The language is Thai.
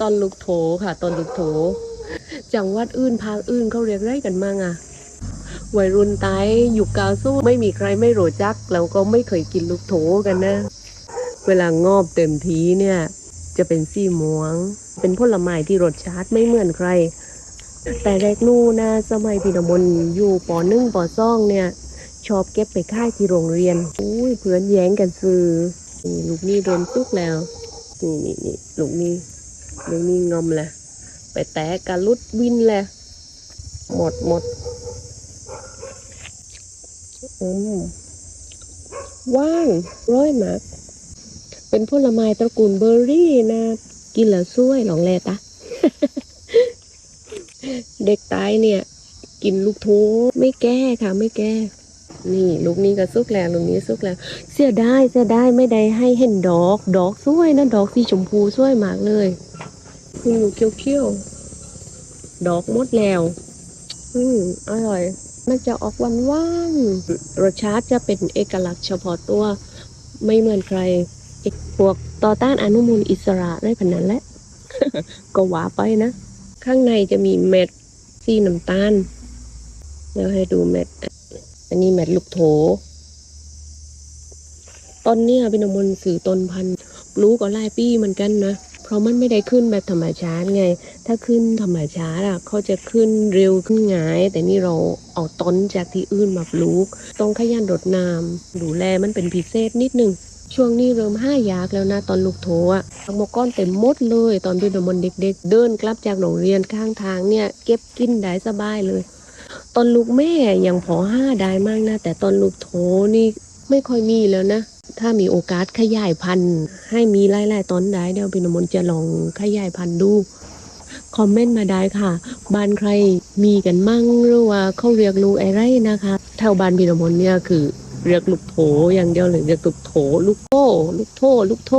ตอนลูกโถค่ะ ตอนลูกโถ จังหวัดอื่นภาคอื่นเขาเรียกไรกันมั่งอะวัยรุ่นไต้ยุคกาวสู้ไม่มีใครไม่รู้จัก แล้วก็ไม่เคยกินลูกโถกันนะ เวลางอบเต็มทีเนี่ย จะเป็นซี่ม่วง เป็นผลไม้ที่รสชาติไม่เหมือนใคร แต่แรกนู่นนะสมัยพี่นมนอยู่ปหนึ่งปสองเนี่ย ชอบเก็บไปค่ายที่โรงเรียนอุ้ยเพื่อนแย้งกันซื้อนี่ลูกนี่โดนซุกแล้ว นี่นี่นี่ลูกนี่ ลูกนี่งอมแหละไปแตะกะลุดวินแหละหมดหมดอืมว่างร้อยมากเป็นผลไม้ตระกูลเบอร์รี่นะ กินแล้วช่วยหลองแลตะ เด็กตายเนี่ย กินลูกโทไม่แก้ค่ะไม่แก้ นี่ลูกนี้ก็สุกแล้วลูกนี้สุกแล้ว เสียได้เสียได้ไม่ได้ให้เห็นดอก ดอกสวยนะ ดอกสีชมพูสวยมากเลย คุณอยู่เขียวๆ ดอกหมดแล้ว อืมอร่อย มันจะออกหวานหวานๆรสชาติจะเป็นเอกลักษณ์เฉพาะตัว ไม่เหมือนใครไอ้พวกต่อต้านอนุมูลอิสระได้พันนั้นแหละ ก็ว่าไปนะ ข้างในจะมีเม็ดสีน้ำตาล เดี๋ยวให้ดูเม็ด อันนี้เม็ดลูกโถต้นเนี่ยเป็นอมนสื่อต้นพันธุ์ปลูกก็หลายปีเหมือนกันนะ เพราะมันไม่ได้ขึ้นแบบธรรมชาติไง ถ้าขึ้นธรรมชาติอะเขาจะขึ้นเร็วขึ้นง่าย แต่นี่เราเอาต้นจากที่อื่นมาปลูก ต้องขยันรดน้ำดูแลมันเป็นพิเศษนิดนึงช่วงนี้เริ่มห้ายากแล้วนะตอนลูกโถอะทังหมก้อนเต็มมดเลยตอนเป็นมนเด็ก ๆ เดินกลับจากโรงเรียนข้างทางเนี่ย เก็บกินได้สบายเลย ตอนลูกแม่ยังพอห้าได้มากนะแต่ตอนลูกโถนี่ไม่ค่อยมีแล้วนะ ถ้ามีโอกาสขยายพันธุ์ให้มีไล่ๆต้นได้เดี๋ยวพี่นมนต์จะลองขยายพันธุ์ดูคอมเมนต์มาได้ค่ะ บ้านใครมีกันมั่งหรือว่าเขาเรียกลูกอะไรนะคะแถวบ้านพี่นมนเนี่ยคือเรียกลูกโถอย่างเดียวหรือเรียกลูกโถลูกโถลูกโถลูกโถ